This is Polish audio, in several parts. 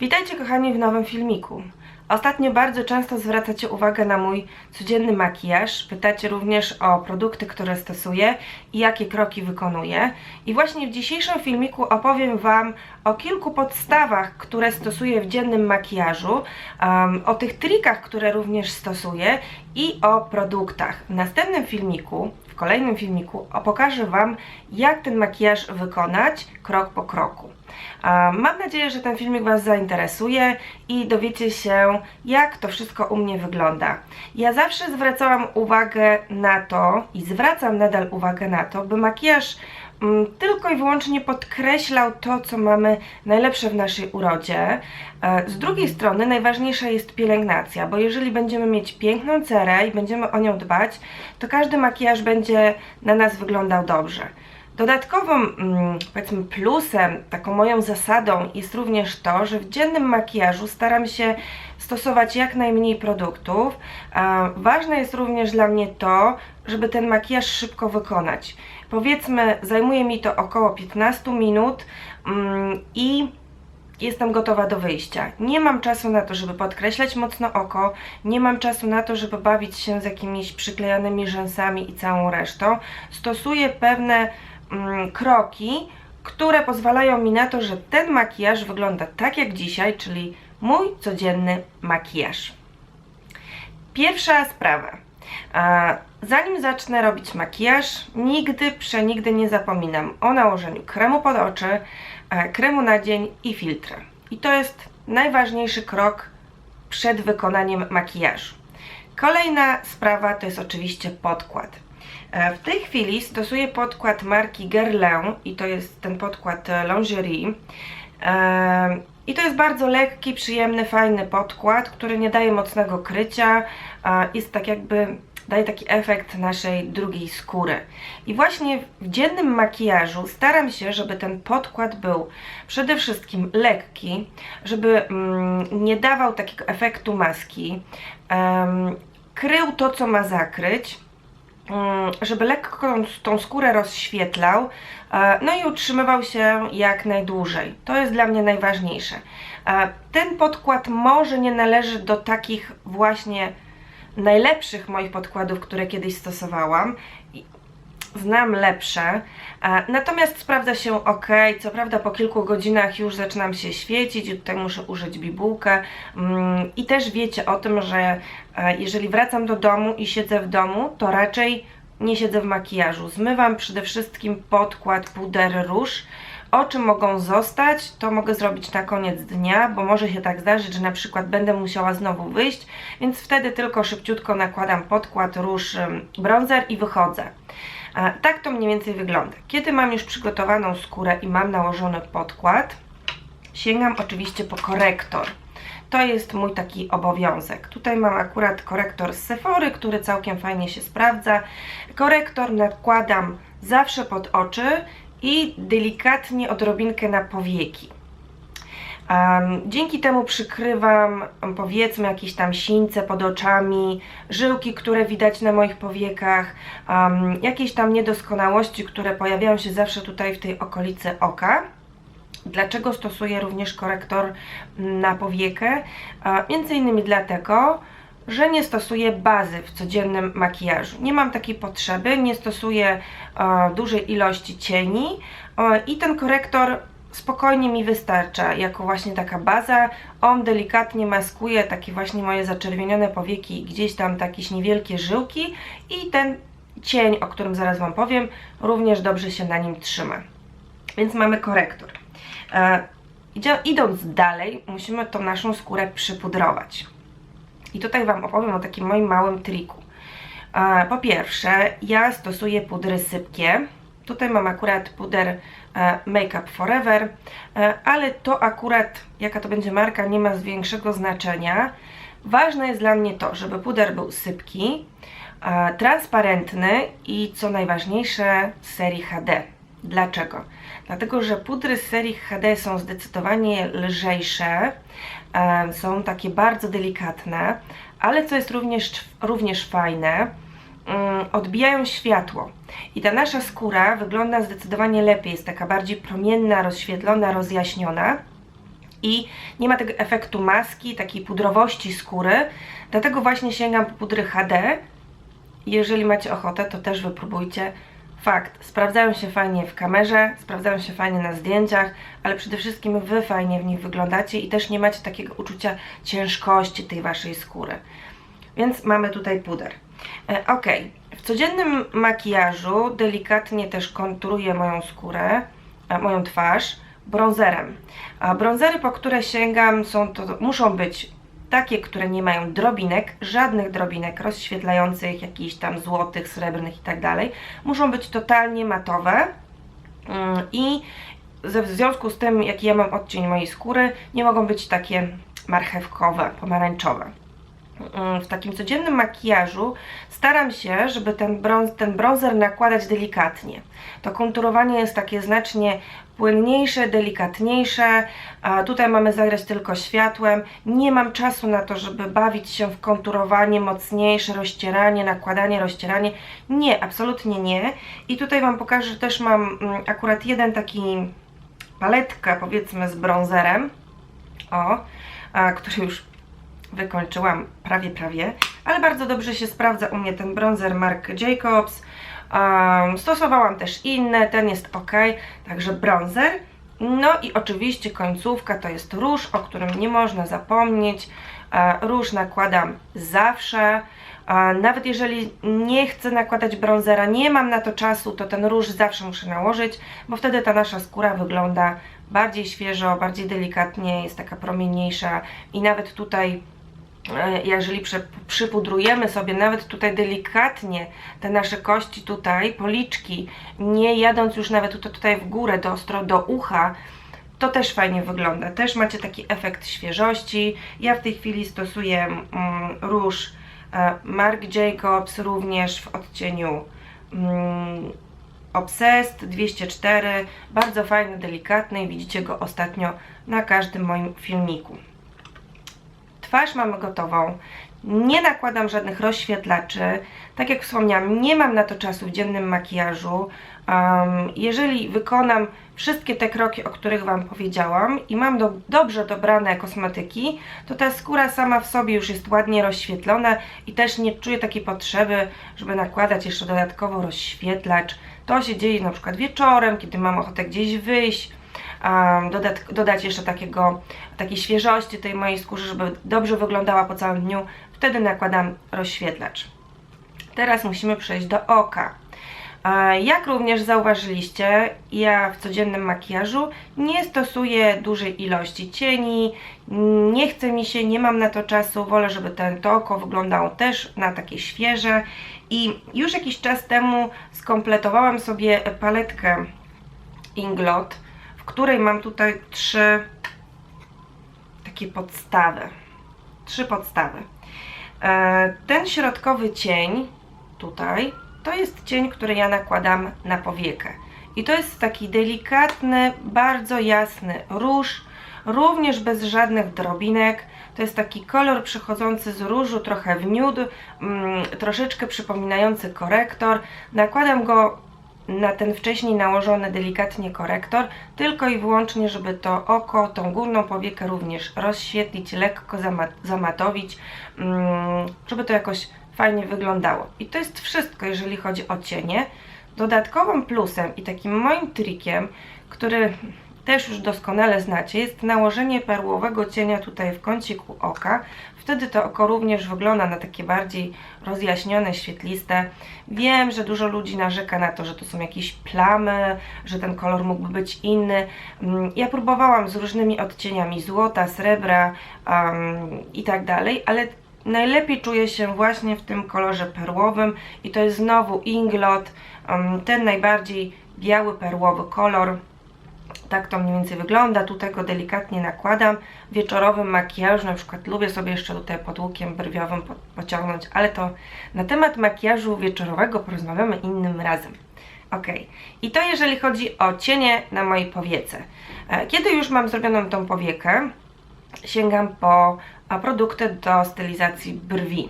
Witajcie kochani w nowym filmiku. Ostatnio bardzo często zwracacie uwagę na mój codzienny makijaż. Pytacie również o produkty, które stosuję i jakie kroki wykonuję. I właśnie w dzisiejszym filmiku opowiem Wam o kilku podstawach, które stosuję w dziennym makijażu, um, o tych trikach, które również stosuję i o produktach. W następnym filmiku, w kolejnym filmiku pokażę Wam, jak ten makijaż wykonać krok po kroku. Mam nadzieję, że ten filmik Was zainteresuje i dowiecie się, jak to wszystko u mnie wygląda. Ja zawsze zwracałam uwagę na to i zwracam nadal uwagę na to, by makijaż tylko i wyłącznie podkreślał to, co mamy najlepsze w naszej urodzie. E, Z drugiej strony najważniejsza jest pielęgnacja, bo jeżeli będziemy mieć piękną cerę i będziemy o nią dbać, to każdy makijaż będzie na nas wyglądał dobrze. Dodatkowym, mm, powiedzmy, plusem, taką moją zasadą jest również to, że w dziennym makijażu staram się stosować jak najmniej produktów. A ważne jest również dla mnie to, żeby ten makijaż szybko wykonać. Powiedzmy, zajmuje mi to około 15 minut mm, i jestem gotowa do wyjścia. Nie mam czasu na to, żeby podkreślać mocno oko, nie mam czasu na to, żeby bawić się z jakimiś przyklejanymi rzęsami i całą resztą. Stosuję pewne mm, kroki, które pozwalają mi na to, że ten makijaż wygląda tak jak dzisiaj, czyli mój codzienny makijaż. Pierwsza sprawa. Zanim zacznę robić makijaż, nigdy, przenigdy nie zapominam o nałożeniu kremu pod oczy, e, kremu na dzień i filtra. I to jest najważniejszy krok przed wykonaniem makijażu. Kolejna sprawa to jest oczywiście podkład. E, W tej chwili stosuję podkład marki Guerlain i to jest ten podkład e, lingerie. I to jest bardzo lekki, przyjemny, fajny podkład, który nie daje mocnego krycia. Jest tak jakby daje taki efekt naszej drugiej skóry. I właśnie w dziennym makijażu staram się, żeby ten podkład był przede wszystkim lekki, żeby mm, nie dawał takiego efektu maski, krył to, co ma zakryć, żeby lekko tą, skórę rozświetlał, e, no i utrzymywał się jak najdłużej. To jest dla mnie najważniejsze. E, Ten podkład może nie należy do takich właśnie najlepszych moich podkładów, które kiedyś stosowałam. Znam lepsze, e, natomiast sprawdza się ok. Co prawda, po kilku godzinach już zaczynam się świecić tutaj muszę użyć bibułkę. Mm, I też wiecie o tym, że jeżeli wracam do domu i siedzę w domu, to raczej nie siedzę w makijażu. Zmywam przede wszystkim podkład, puder, róż. Oczy mogą zostać, to mogę zrobić na koniec dnia, bo może się tak zdarzyć, że na przykład będę musiała znowu wyjść, więc wtedy tylko szybciutko nakładam podkład, róż, bronzer i wychodzę. Tak to mniej więcej wygląda. Kiedy mam już przygotowaną skórę i mam nałożony podkład, sięgam oczywiście po korektor. To jest mój taki obowiązek. Tutaj mam akurat korektor z Sephory, który całkiem fajnie się sprawdza. Korektor nakładam zawsze pod oczy i delikatnie odrobinkę na powieki. Um, dzięki temu przykrywam powiedzmy jakieś tam sińce pod oczami, żyłki, które widać na moich powiekach, um, jakieś tam niedoskonałości, które pojawiają się zawsze tutaj w tej okolicy oka. Dlaczego stosuję również korektor na powiekę? Między innymi dlatego, że nie stosuję bazy w codziennym makijażu. Nie mam takiej potrzeby, nie stosuję e, dużej ilości cieni e, i ten korektor spokojnie mi wystarcza jako właśnie taka baza. On delikatnie maskuje takie właśnie moje zaczerwienione powieki, gdzieś tam jakieś niewielkie żyłki i ten cień, o którym zaraz Wam powiem, również dobrze się na nim trzyma. Więc mamy korektor. E, idąc dalej, musimy tą naszą skórę przypudrować. I tutaj Wam opowiem o takim moim małym triku. E, Po pierwsze, ja stosuję pudry sypkie. Tutaj mam akurat puder e, Make Up Forever, ale to akurat, jaka to będzie marka, nie ma większego znaczenia. Ważne jest dla mnie to, żeby puder był sypki, transparentny i co najważniejsze z serii HD. Dlaczego? Dlatego, że pudry z serii HD są zdecydowanie lżejsze, e, są takie bardzo delikatne, ale co jest również, również fajne, mm, odbijają światło. I ta nasza skóra wygląda zdecydowanie lepiej, jest taka bardziej promienna, rozświetlona, rozjaśniona. i nie ma tego efektu maski, takiej pudrowości skóry. Dlatego właśnie sięgam po pudry HD. Jeżeli macie ochotę, to też wypróbujcie. Fakt, sprawdzają się fajnie w kamerze, sprawdzają się fajnie na zdjęciach, ale przede wszystkim Wy fajnie w nich wyglądacie i też nie macie takiego uczucia ciężkości tej Waszej skóry. Więc mamy tutaj puder. E, ok, w codziennym makijażu delikatnie też konturuję moją skórę, e, moją twarz bronzerem. A bronzery, po które sięgam, są to, muszą być takie, które nie mają drobinek, żadnych drobinek rozświetlających, jakichś tam złotych, srebrnych i tak. Muszą być totalnie matowe mm, i w związku z tym, jaki ja mam odcień mojej skóry, nie mogą być takie marchewkowe, pomarańczowe. Mm, W takim codziennym makijażu staram się, żeby ten, brąz, ten bronzer nakładać delikatnie. To konturowanie jest takie znacznie płynniejsze, delikatniejsze. A tutaj mamy zagrać tylko światłem. Nie mam czasu na to, żeby bawić się w konturowanie mocniejsze, rozcieranie, nakładanie, rozcieranie. Nie, absolutnie nie. I tutaj Wam pokażę, że też mam mm, akurat jeden taki paletkę, powiedzmy, z bronzerem. O, a, który już wykończyłam prawie, prawie, ale bardzo dobrze się sprawdza u mnie ten bronzer Marc Jacobs. Um, stosowałam też inne, ten jest ok, także bronzer. No i oczywiście końcówka to jest róż, o którym nie można zapomnieć. E, róż nakładam zawsze. A nawet jeżeli nie chcę nakładać bronzera, nie mam na to czasu, to ten róż zawsze muszę nałożyć, bo wtedy ta nasza skóra wygląda bardziej świeżo, bardziej delikatnie, jest taka promienniejsza i nawet tutaj e, jeżeli przy, przypudrujemy sobie nawet tutaj delikatnie te nasze kości tutaj, policzki, nie jadąc już nawet tutaj, w górę, do, ostro do ucha, to też fajnie wygląda. Też macie taki efekt świeżości. Ja w tej chwili stosuję mm, róż e, Marc Jacobs również w odcieniu mm, Obsessed 204. Bardzo fajny, delikatny widzicie go ostatnio na każdym moim filmiku. Twarz mamy gotową. Nie nakładam żadnych rozświetlaczy. Tak jak wspomniałam, nie mam na to czasu w dziennym makijażu. Um, jeżeli wykonam wszystkie te kroki, o których Wam powiedziałam i mam do, dobrze dobrane kosmetyki, to ta skóra sama w sobie już jest ładnie rozświetlona i też nie czuję takiej potrzeby, żeby nakładać jeszcze dodatkowo rozświetlacz. To się dzieje na przykład wieczorem, kiedy mam ochotę gdzieś wyjść, dodać jeszcze takiego, takiej świeżości tej mojej skórze, żeby dobrze wyglądała po całym dniu. Wtedy nakładam rozświetlacz. Teraz musimy przejść do oka. E, Jak również zauważyliście, ja w codziennym makijażu nie stosuję dużej ilości cieni, nie chce mi się, nie mam na to czasu, wolę, żeby ten, to oko wyglądało też na takie świeże i już jakiś czas temu skompletowałam sobie paletkę Inglot, której mam tutaj trzy takie podstawy, trzy podstawy. E, Ten środkowy cień tutaj to jest cień, który ja nakładam na powiekę. I to jest taki delikatny, bardzo jasny róż, również bez żadnych drobinek. To jest taki kolor przechodzący z różu trochę w nude, mm, troszeczkę przypominający korektor. Nakładam go na ten wcześniej nałożony delikatnie korektor, tylko i wyłącznie, żeby to oko, tą górną powiekę również rozświetlić, lekko zama- zamatowić, mm, żeby to jakoś fajnie wyglądało. I to jest wszystko, jeżeli chodzi o cienie. Dodatkowym plusem i takim moim trikiem, który też już doskonale znacie, jest nałożenie perłowego cienia tutaj w kąciku oka. Wtedy to oko również wygląda na takie bardziej rozjaśnione, świetliste. Wiem, że dużo ludzi narzeka na to, że to są jakieś plamy, że ten kolor mógłby być inny. Mm, Ja próbowałam z różnymi odcieniami złota, srebra um, i tak dalej, ale najlepiej czuję się właśnie w tym kolorze perłowym i to jest znowu Inglot, um, ten najbardziej biały perłowy kolor. Tak to mniej więcej wygląda. Tutaj go delikatnie nakładam. Wieczorowym makijażu na przykład lubię sobie jeszcze tutaj pod łukiem brwiowym po pociągnąć, ale to na temat makijażu wieczorowego porozmawiamy innym razem. Ok, i to jeżeli chodzi o cienie na mojej powiece. E, Kiedy już mam zrobioną tą powiekę, sięgam po a, produkty do stylizacji brwi.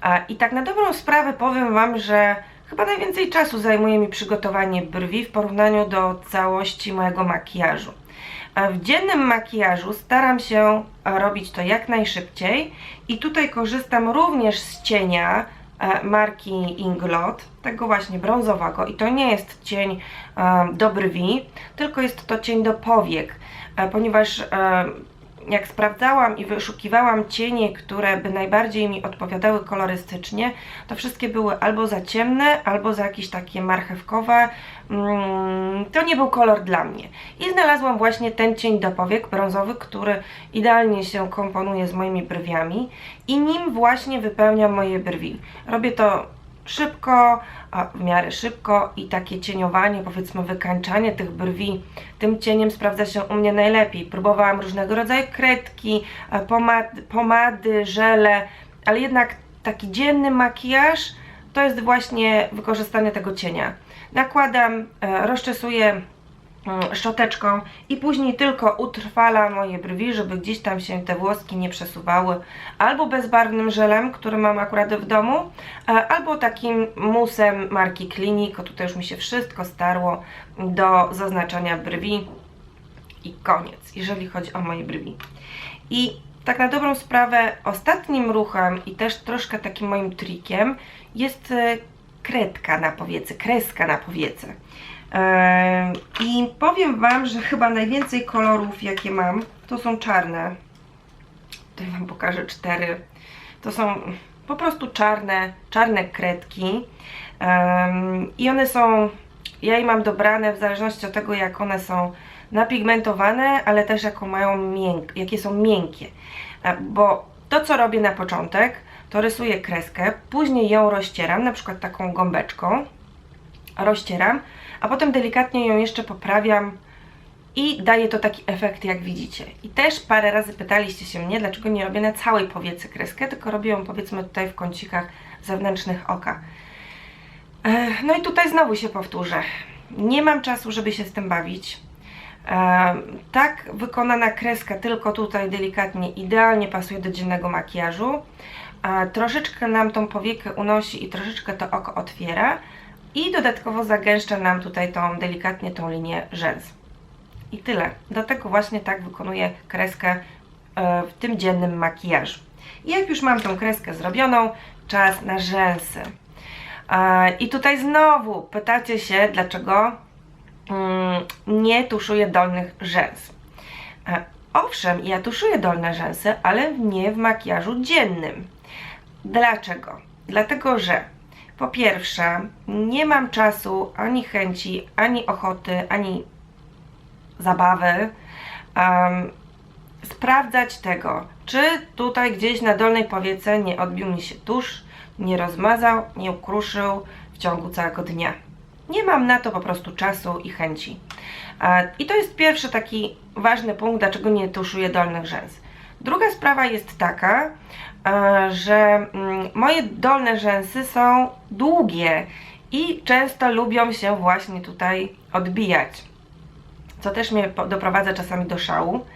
A, I tak na dobrą sprawę powiem Wam, że chyba najwięcej czasu zajmuje mi przygotowanie brwi w porównaniu do całości mojego makijażu. A w dziennym makijażu staram się e, robić to jak najszybciej i tutaj korzystam również z cienia e, marki Inglot, tego właśnie brązowego i to nie jest cień e, do brwi, tylko jest to cień do powiek, e, ponieważ e, jak sprawdzałam i wyszukiwałam cienie, które by najbardziej mi odpowiadały kolorystycznie, to wszystkie były albo za ciemne, albo za jakieś takie marchewkowe. Mm, To nie był kolor dla mnie. I znalazłam właśnie ten cień do powiek brązowy, który idealnie się komponuje z moimi brwiami i nim właśnie wypełniam moje brwi. Robię to szybko, a w miarę szybko i takie cieniowanie, powiedzmy wykańczanie tych brwi tym cieniem sprawdza się u mnie najlepiej. Próbowałam różnego rodzaju kredki, e, pomady, pomady żele, ale jednak taki dzienny makijaż to jest właśnie wykorzystanie tego cienia. Nakładam, e, rozczesuję szczoteczką i później tylko utrwala moje brwi, żeby gdzieś tam się te włoski nie przesuwały albo bezbarwnym żelem, który mam akurat w domu, e, albo takim musem marki Clinique, tutaj już mi się wszystko starło do zaznaczania brwi i koniec, jeżeli chodzi o moje brwi. I tak na dobrą sprawę ostatnim ruchem i też troszkę takim moim trikiem jest e, kredka na powiece, kreska na powiece. Eee, I powiem Wam, że chyba najwięcej kolorów jakie mam to są czarne. Tutaj Wam pokażę cztery. To są po prostu czarne, czarne kredki. Em, I one są, ja je mam dobrane w zależności od tego jak one są napigmentowane, ale też jaką mają mięk, jakie są miękkie. E, Bo to co robię na początek, to rysuję kreskę, później ją rozcieram, na przykład taką gąbeczką, rozcieram, a potem delikatnie ją jeszcze poprawiam i daje to taki efekt, jak widzicie. I też parę razy pytaliście się mnie, dlaczego nie robię na całej powiece kreskę, tylko robię ją powiedzmy tutaj w kącikach zewnętrznych oka. No i tutaj znowu się powtórzę. Nie mam czasu, żeby się z tym bawić. Tak wykonana kreska tylko tutaj delikatnie, idealnie pasuje do dziennego makijażu. Troszeczkę nam tą powiekę unosi i troszeczkę to oko otwiera. I dodatkowo zagęszcza nam tutaj tą delikatnie tą linię rzęs. I tyle. Dlatego właśnie tak wykonuję kreskę e, w tym dziennym makijażu. I jak już mam tą kreskę zrobioną, czas na rzęsy. E, I tutaj znowu pytacie się, dlaczego mm, nie tuszuję dolnych rzęs. E, Owszem, ja tuszuję dolne rzęsy, ale nie w makijażu dziennym. Dlaczego? Dlatego, że po pierwsze, nie mam czasu, ani chęci, ani ochoty, ani zabawy em, sprawdzać tego, czy tutaj gdzieś na dolnej powiece nie odbił mi się tusz, nie rozmazał, nie ukruszył w ciągu całego dnia. Nie mam na to po prostu czasu i chęci. E, I to jest pierwszy taki ważny punkt, dlaczego nie tuszuję dolnych rzęs. Druga sprawa jest taka, że mm, moje dolne rzęsy są długie i często lubią się właśnie tutaj odbijać, co też mnie doprowadza czasami do szału.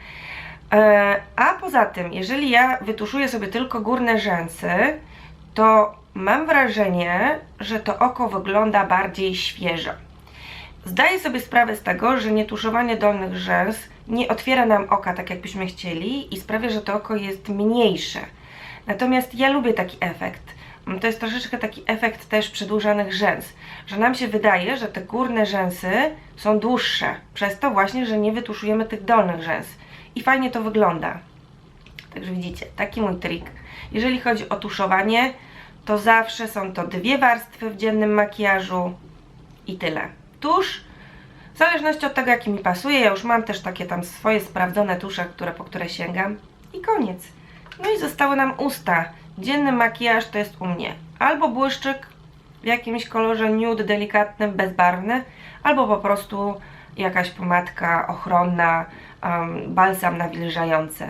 E, A poza tym, jeżeli ja wytuszuję sobie tylko górne rzęsy, to mam wrażenie, że to oko wygląda bardziej świeżo. Zdaję sobie sprawę z tego, że nietuszowanie dolnych rzęs nie otwiera nam oka tak, jakbyśmy chcieli i sprawia, że to oko jest mniejsze. Natomiast ja lubię taki efekt. Mm, To jest troszeczkę taki efekt też przedłużanych rzęs, że nam się wydaje, że te górne rzęsy są dłuższe, przez to właśnie, że nie wytuszujemy tych dolnych rzęs. I fajnie to wygląda. Także widzicie, taki mój trik. Jeżeli chodzi o tuszowanie, to zawsze są to dwie warstwy w dziennym makijażu i tyle. Tusz, w zależności od tego, jaki mi pasuje, ja już mam też takie tam swoje sprawdzone tusze, które, po które sięgam i koniec. No i zostały nam usta. Dzienny makijaż to jest u mnie albo błyszczyk w jakimś kolorze nude, delikatnym, bezbarwny, albo po prostu jakaś pomadka ochronna, um, balsam nawilżający.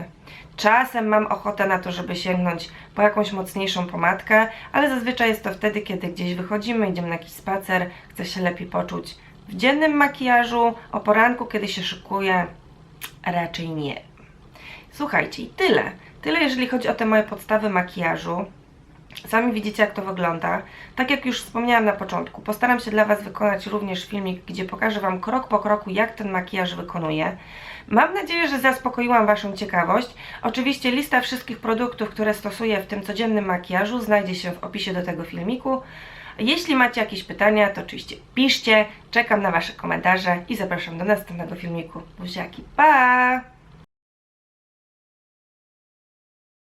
Czasem mam ochotę na to, żeby sięgnąć po jakąś mocniejszą pomadkę, ale zazwyczaj jest to wtedy, kiedy gdzieś wychodzimy, idziemy na jakiś spacer, chcę się lepiej poczuć. W dziennym makijażu, o poranku, kiedy się szykuję, raczej nie. Słuchajcie, i tyle. Tyle, jeżeli chodzi o te moje podstawy makijażu. Sami widzicie, jak to wygląda. Tak jak już wspomniałam na początku, postaram się dla Was wykonać również filmik, gdzie pokażę Wam krok po kroku, jak ten makijaż wykonuję. Mam nadzieję, że zaspokoiłam Waszą ciekawość. Oczywiście lista wszystkich produktów, które stosuję w tym codziennym makijażu znajdzie się w opisie do tego filmiku. Jeśli macie jakieś pytania, to oczywiście piszcie, czekam na Wasze komentarze i zapraszam do następnego filmiku. Buziaki, pa!